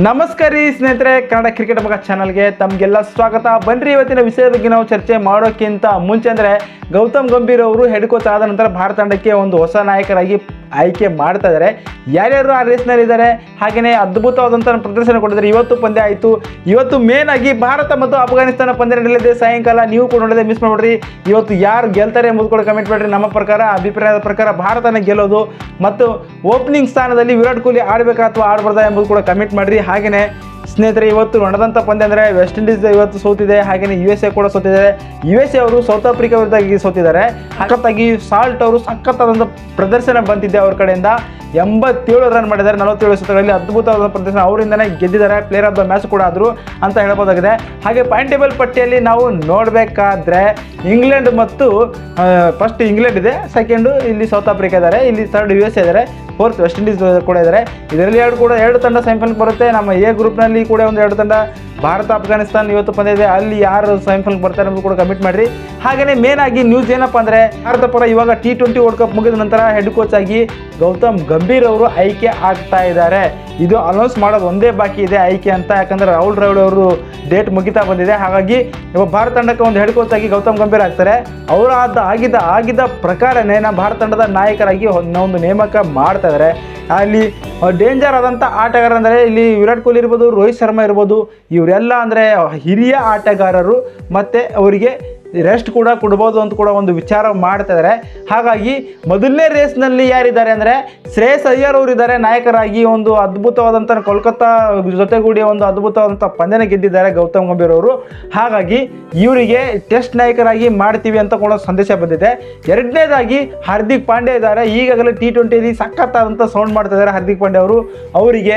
ನಮಸ್ಕಾರ ಸ್ನೇಹಿತರೆ, ಕನ್ನಡ ಕ್ರಿಕೆಟ್ ಮಗ ಚಾನಲ್ಗೆ ತಮಗೆಲ್ಲ ಸ್ವಾಗತ. ಬನ್ರಿ, ಇವತ್ತಿನ ವಿಷಯದ ಬಗ್ಗೆ ನಾವು ಚರ್ಚೆ ಮಾಡೋಕ್ಕಿಂತ ಮುಂಚೆ ಅಂದರೆ ಗೌತಮ್ ಗಂಭೀರ್ ಅವರು ಹೆಡ್ ಕೋಚ್ ಆದ ನಂತರ ಭಾರತ ತಂಡಕ್ಕೆ ಒಂದು ಹೊಸ ನಾಯಕರಾಗಿ ಆಯ್ಕೆ ಮಾಡ್ತಾ ಇದ್ದಾರೆ ಯಾರ್ಯಾರು ಆ ರೇಸ್ನಲ್ಲಿದ್ದಾರೆ ಹಾಗೆಯೇ ಅದ್ಭುತವಾದಂಥ ಪ್ರದರ್ಶನ ಕೊಟ್ಟಿದ್ದಾರೆ. ಇವತ್ತು ಪಂದ್ಯ ಆಯಿತು. ಇವತ್ತು ಮೇನ್ ಆಗಿ ಭಾರತ ಮತ್ತು ಅಫ್ಘಾನಿಸ್ತಾನ ಪಂದ್ಯ ನಡೆಯಲಿದೆ. ಸಾಯಂಕಾಲ ನೀವು ಕೂಡ ನೋಡಿದೆ ಮಿಸ್ ಮಾಡಿಬಿಡ್ರಿ. ಇವತ್ತು ಯಾರು ಗೆಲ್ತಾರೆ ಎಂಬುದು ಕೂಡ ಕಮೆಂಟ್ ಮಾಡಿರಿ. ನಮ್ಮ ಪ್ರಕಾರ, ಅಭಿಪ್ರಾಯದ ಪ್ರಕಾರ ಭಾರತನ ಗೆಲ್ಲೋದು. ಮತ್ತು ಓಪನಿಂಗ್ ಸ್ಥಾನದಲ್ಲಿ ವಿರಾಟ್ ಕೊಹ್ಲಿ ಆಡಬೇಕಾ ಅಥವಾ ಆಡಬಾರ್ದಾ ಎಂಬುದು ಕೂಡ ಕಮೆಂಟ್ ಮಾಡಿರಿ. ಹಾಗೆಯೇ ಸ್ನೇಹಿತರೆ, ಇವತ್ತು ನಡೆದಂಥ ಪಂದ್ಯ ಅಂದರೆ ವೆಸ್ಟ್ ಇಂಡೀಸ್ ಇವತ್ತು ಸೋತಿದೆ ಹಾಗೆಯೇ ಯು ಎಸ್ ಎ ಕೂಡ ಸೋತಿದ್ದಾರೆ ಯು ಎಸ್ ಎ ಅವರು ಸೌತ್ ಆಫ್ರಿಕಾ ವಿರುದ್ಧ ಸೋತಿದ್ದಾರೆ. ಸಖತ್ತಾಗಿ ಸಾಲ್ಟ್ ಅವರು ಸಖತ್ತಾದಂಥ ಪ್ರದರ್ಶನ ಬಂದಿದೆ ಅವ್ರ ಕಡೆಯಿಂದ. ಎಂಬತ್ತೇಳು ರನ್ ಮಾಡಿದ್ದಾರೆ, ನಲವತ್ತೇಳು ಸುತ್ತಗಳಲ್ಲಿ ಅದ್ಭುತವಾದ ಪ್ರದರ್ಶನ ಅವರಿಂದನೇ ಗೆದ್ದಿದ್ದಾರೆ. ಪ್ಲೇಯರ್ ಆಫ್ ದ ಮ್ಯಾಚ್ ಕೂಡ ಆದರು ಅಂತ ಹೇಳ್ಬೋದಾಗಿದೆ ಹಾಗೆ ಪಾಯಿಂಟ್ ಟೇಬಲ್ ಪಟ್ಟಿಯಲ್ಲಿ ನಾವು ನೋಡಬೇಕಾದ್ರೆ ಇಂಗ್ಲೆಂಡ್ ಮತ್ತು ಫಸ್ಟ್ ಇಂಗ್ಲೆಂಡ್ ಇದೆ ಸೆಕೆಂಡು ಇಲ್ಲಿ ಸೌತ್ ಆಫ್ರಿಕಾ ಇದ್ದಾರೆ, ಇಲ್ಲಿ ಥರ್ಡ್ ಯು ಎಸ್ ಇದ್ದಾರೆ ಫೋರ್ತ್ ವೆಸ್ಟ್ ಇಂಡೀಸ್ ಕೂಡ ಇದ್ದಾರೆ. ಇದರಲ್ಲಿ ಎರಡು ಕೂಡ ಎರಡು ತಂಡ ಸೆಮಿಫೈನಲ್ ಬರುತ್ತೆ. ನಮ್ಮ ಎ ಗ್ರೂಪ್ನಲ್ಲಿ ಕೂಡ ಒಂದು ಎರಡು ತಂಡ ಭಾರತ ಅಫ್ಘಾನಿಸ್ತಾನ ಇವತ್ತು ಇದೆ ಅಲ್ಲಿ ಯಾರು ಸೆಮಿಫೈನಲ್ ಬರ್ತಾರೆ ಅನ್ನೋದು ಕೂಡ ಕಮಿಟ್ ಮಾಡಿರಿ. ಹಾಗೆಯೇ ಮೇನ್ ಆಗಿ ನ್ಯೂಸ್ ಏನಪ್ಪ ಅಂದರೆ, ಭಾರತ ಪರ ಇವಾಗ ಟಿ ಟ್ವೆಂಟಿ ವರ್ಲ್ಡ್ ಕಪ್ ಮುಗಿದ ನಂತರ ಹೆಡ್ ಕೋಚ್ ಆಗಿ ಗೌತಮ್ ಗಂಭೀರ್ ಅವರು ಆಯ್ಕೆ ಆಗ್ತಾ ಇದ್ದಾರೆ. ಇದು ಅನೌನ್ಸ್ ಮಾಡೋದು ಒಂದೇ ಬಾಕಿ ಇದೆ ಆಯ್ಕೆ ಅಂತ. ಯಾಕಂದ್ರೆ ರಾಹುಲ್ ದ್ರಾವಿಡ್ ಅವರು ಡೇಟ್ ಮುಗಿತಾ ಬಂದಿದೆ. ಹಾಗಾಗಿ ಇವಾಗ ಭಾರತ ತಂಡಕ್ಕೆ ಒಂದು ಹೆಡ್ ಕೋಚ್ ಆಗಿ ಗೌತಮ್ ಗಂಭೀರ್ ಆಗ್ತಾರೆ. ಅವರ ಆದ, ಆಗಿದ್ದ ಆಗಿದ್ದ ಪ್ರಕಾರನೇ ನಮ್ಮ ಭಾರತ ತಂಡದ ನಾಯಕರಾಗಿ ಒಂದು ನೇಮಕ ಮಾಡ್ತಾ ಇದ್ದಾರೆ ಅಲ್ಲಿ ಡೇಂಜರ್ ಆದಂಥ ಆಟಗಾರ ಅಂದರೆ ಇಲ್ಲಿ ವಿರಾಟ್ ಕೊಹ್ಲಿ ಇರ್ಬೋದು, ರೋಹಿತ್ ಶರ್ಮಾ ಇರ್ಬೋದು, ಇವರೆಲ್ಲ ಅಂದರೆ ಹಿರಿಯ ಆಟಗಾರರು, ಮತ್ತು ಅವರಿಗೆ ರೆಸ್ಟ್ ಕೂಡ ಕೊಡ್ಬೋದು ಅಂತ ಕೂಡ ಒಂದು ವಿಚಾರ ಮಾಡ್ತಾ ಇದ್ದಾರೆ ಹಾಗಾಗಿ ಮೊದಲನೇ ರೇಸ್ನಲ್ಲಿ ಯಾರಿದ್ದಾರೆ ಅಂದರೆ ಶ್ರೇಯಸ್ ಅಯ್ಯರ್ ಅವರು ಇದ್ದಾರೆ ನಾಯಕರಾಗಿ ಒಂದು ಅದ್ಭುತವಾದಂಥ ಕೋಲ್ಕತ್ತಾ ಜೊತೆಗೂಡಿ ಒಂದು ಅದ್ಭುತವಾದಂಥ ಪಂದ್ಯನ ಗೆದ್ದಿದ್ದಾರೆ ಗೌತಮ್ ಗಂಭೀರ್ ಅವರು. ಹಾಗಾಗಿ ಇವರಿಗೆ ಟೆಸ್ಟ್ ನಾಯಕರಾಗಿ ಮಾಡ್ತೀವಿ ಅಂತ ಕೂಡ ಸಂದೇಶ ಬಂದಿದೆ. ಎರಡನೇದಾಗಿ ಹಾರ್ದಿಕ್ ಪಾಂಡೆ ಇದ್ದಾರೆ. ಈಗಾಗಲೇ ಟಿ ಟ್ವೆಂಟಿಯಲ್ಲಿ ಸಖತ್ತಾದಂಥ ಸೌಂಡ್ ಮಾಡ್ತಾ ಇದ್ದಾರೆ ಹಾರ್ದಿಕ್ ಪಾಂಡೆ ಅವರು. ಅವರಿಗೆ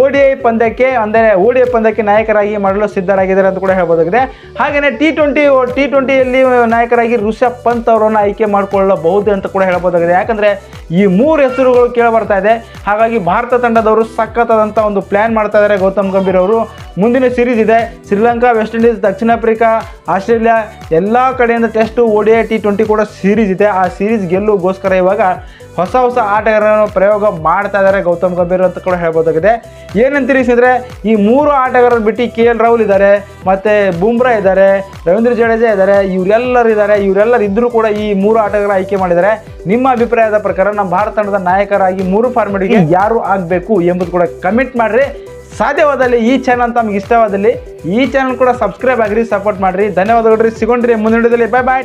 ಓ ಡಿ ಐ ಪಂದ್ಯಕ್ಕೆ ಅಂದರೆ ಓ ಡಿ ಐ ಪಂದ್ಯಕ್ಕೆ ನಾಯಕರಾಗಿ ಮಾಡಲು ಸಿದ್ಧರಾಗಿದ್ದಾರೆ ಅಂತ ಕೂಡ ಹೇಳ್ಬೋದಾಗಿದೆ. ಹಾಗೆಯೇ ಟಿ ಟ್ವೆಂಟಿ ಟಿ ಟ್ವೆಂಟಿಯಲ್ಲಿ ನಾಯಕರಾಗಿ ಋಷಭ್ ಪಂತ್ ಅವರನ್ನು ಆಯ್ಕೆ ಮಾಡಿಕೊಳ್ಳಬಹುದು ಅಂತ ಕೂಡ ಹೇಳ್ಬೋದಾಗಿದೆ ಯಾಕಂದರೆ ಈ ಮೂರು ಹೆಸರುಗಳು ಕೇಳಿ ಬರ್ತಾ ಇದೆ. ಹಾಗಾಗಿ ಭಾರತ ತಂಡದವರು ಸಖತ್ತಾದಂಥ ಒಂದು ಪ್ಲ್ಯಾನ್ ಮಾಡ್ತಾ ಇದ್ದಾರೆ ಗೌತಮ್ ಗಂಭೀರ್ ಅವರು. ಮುಂದಿನ ಸೀರೀಸ್ ಇದೆ. ಶ್ರೀಲಂಕಾ ವೆಸ್ಟ್ ಇಂಡೀಸ್ ದಕ್ಷಿಣ ಆಫ್ರಿಕಾ ಆಸ್ಟ್ರೇಲಿಯಾ ಎಲ್ಲ ಕಡೆಯಿಂದ ಟೆಸ್ಟು ಐ ಟಿ ಟ್ವೆಂಟಿ ಕೂಡ ಸೀರೀಸ್ ಇದೆ. ಆ ಸೀರೀಸ್ ಗೆಲ್ಲುಗೋಸ್ಕರ ಇವಾಗ ಹೊಸ ಹೊಸ ಆಟಗಾರರನ್ನು ಪ್ರಯೋಗ ಮಾಡ್ತಾ ಇದ್ದಾರೆ ಗೌತಮ್ ಗಂಭೀರ್ ಅಂತ ಕೂಡ ಹೇಳ್ಬೋದಾಗಿದೆ. ಏನಂತೀರಿ ಸ್ನೇಹಿತರೆ ಈ ಮೂರು ಆಟಗಾರರು ಬಿಟ್ಟು ಕೆ ಎಲ್ ರಾಹುಲ್ ಇದ್ದಾರೆ ಮತ್ತು ಬುಮ್ರಾ ಇದ್ದಾರೆ ರವೀಂದ್ರ ಜಡೇಜಾ ಇದ್ದಾರೆ ಇವರೆಲ್ಲರೂ ಇದ್ದಾರೆ ಇವರೆಲ್ಲರೂ ಇದ್ದರೂ ಕೂಡ ಈ ಮೂರು ಆಟಗಾರ ಆಯ್ಕೆ ಮಾಡಿದ್ದಾರೆ. ನಿಮ್ಮ ಅಭಿಪ್ರಾಯದ ಪ್ರಕಾರ ನಮ್ಮ ಭಾರತ ತಂಡದ ನಾಯಕರಾಗಿ ಮೂರು ಫಾರ್ಮೆಟ್ಗೆ ಯಾರು ಆಗಬೇಕು ಎಂಬುದು ಕೂಡ ಕಮೆಂಟ್ ಮಾಡಿರಿ. ಸಾಧ್ಯವಾದಲ್ಲಿ ಈ ಚಾನಲ್ ತಮಗೆ ಇಷ್ಟವಾದಲ್ಲಿ ಈ ಚಾನಲ್ ಕೂಡ ಸಬ್ಸ್ಕ್ರೈಬ್ ಆಗಿರಿ ಸಪೋರ್ಟ್ ಮಾಡಿರಿ. ಧನ್ಯವಾದಗಳು ಸಿಗೊಂಡ್ರಿ ಮುಂದಿನ ಬಾಯ್ ಬಾಯ್